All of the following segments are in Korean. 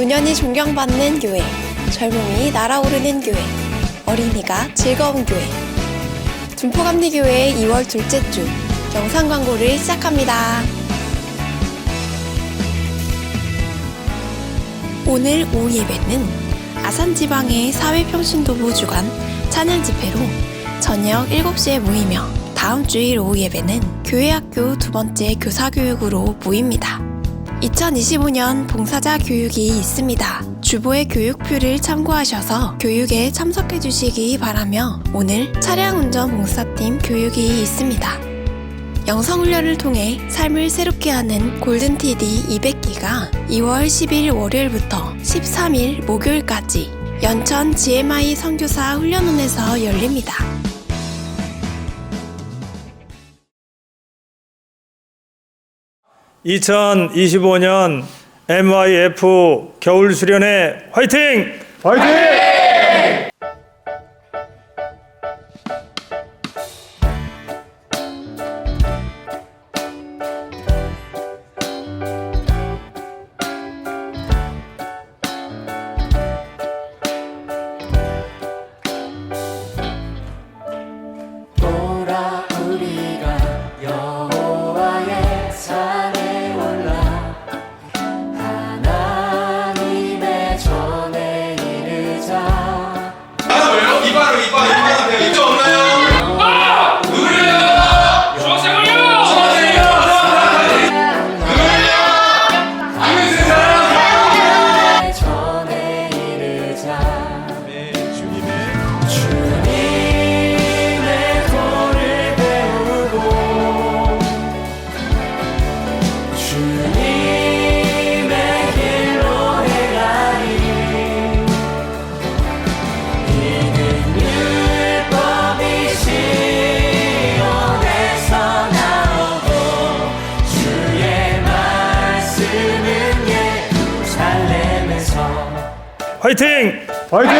노년이 존경받는 교회, 젊음이 날아오르는 교회, 어린이가 즐거운 교회. 준포감리교회 2월 둘째 주 영상 광고를 시작합니다. 오늘 오후 예배는 아산지방의 사회평신도부 주관 찬양 집회로 저녁 7시에 모이며 다음 주일 오후 예배는 교회학교 두 번째 교사교육으로 모입니다. 2025년 봉사자 교육이 있습니다. 주보의 교육표를 참고하셔서 교육에 참석해 주시기 바라며 오늘 차량 운전 봉사팀 교육이 있습니다. 영성훈련을 통해 삶을 새롭게 하는 골든TD 200기가 2월 10일 월요일부터 13일 목요일까지 연천 GMI 선교사 훈련원에서 열립니다. (2025년) MYF 겨울 수련회 화이팅! 화이팅! 화이팅! 화이팅!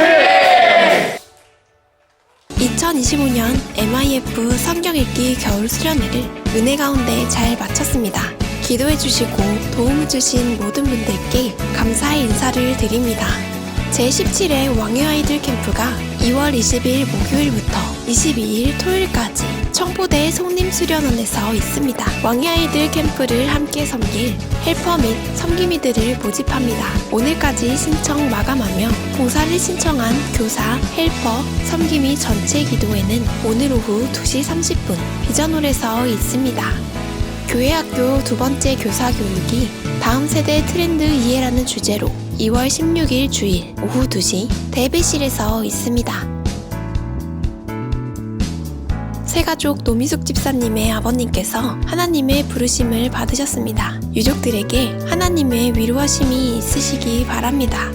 2025년 MIF 성경 읽기 겨울 수련회를 은혜 가운데 잘 마쳤습니다. 기도해 주시고 도움을 주신 모든 분들께 감사의 인사를 드립니다. 제17회 왕의 아이들 캠프가 2월 20일 목요일부터 22일 토요일까지 청포대 송림 수련원에서 있습니다. 왕의 아이들 캠프를 함께 섬길 헬퍼 및 섬김이들을 모집합니다. 오늘까지 신청 마감하며 봉사를 신청한 교사, 헬퍼, 섬김이 전체 기도회는 오늘 오후 2시 30분 비전홀에서 있습니다. 교회학교 두 번째 교사 교육이 다음 세대 트렌드 이해라는 주제로 2월 16일 주일 오후 2시 대배실에서 있습니다. 새가족 노미숙 집사님의 아버님께서 하나님의 부르심을 받으셨습니다. 유족들에게 하나님의 위로하심이 있으시기 바랍니다.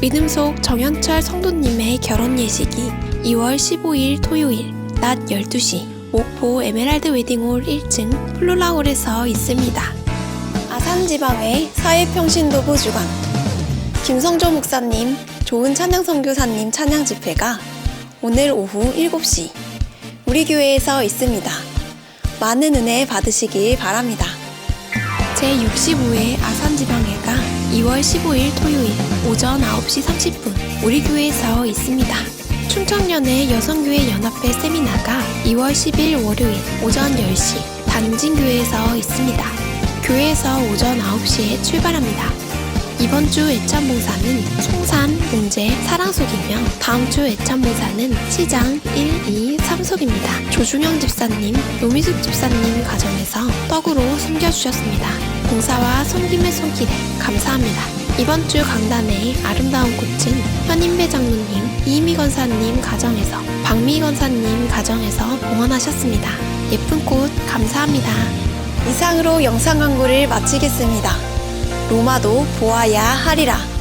믿음 속 정현철 성도님의 결혼 예식이 2월 15일 토요일 낮 12시 목포 에메랄드 웨딩홀 1층 플로라홀에서 있습니다. 아산지방의 사회평신도부 주관 김성조 목사님, 좋은 찬양 선교사님 찬양 집회가 오늘 오후 7시 우리 교회에서 있습니다. 많은 은혜 받으시길 바랍니다. 제65회 아산지방회가 2월 15일 토요일 오전 9시 30분 우리 교회에서 있습니다. 춘천연의 여성교회 연합회 세미나가 2월 10일 월요일 오전 10시 단진교회에서 있습니다. 교회에서 오전 9시에 출발합니다. 이번 주 애참봉사는 송산, 봉제, 사랑속이며 다음 주 애참봉사는 시장 1, 2, 3속입니다. 조중영 집사님, 노미숙 집사님 가정에서 떡으로 섬겨주셨습니다. 봉사와 섬김의 손길에 감사합니다. 이번 주 강단의 아름다운 꽃은 현인배 장로님, 이미 건사님 가정에서 박미 건사님 가정에서 봉헌하셨습니다. 예쁜 꽃 감사합니다. 이상으로 영상 광고를 마치겠습니다. 로마도 보아야 하리라.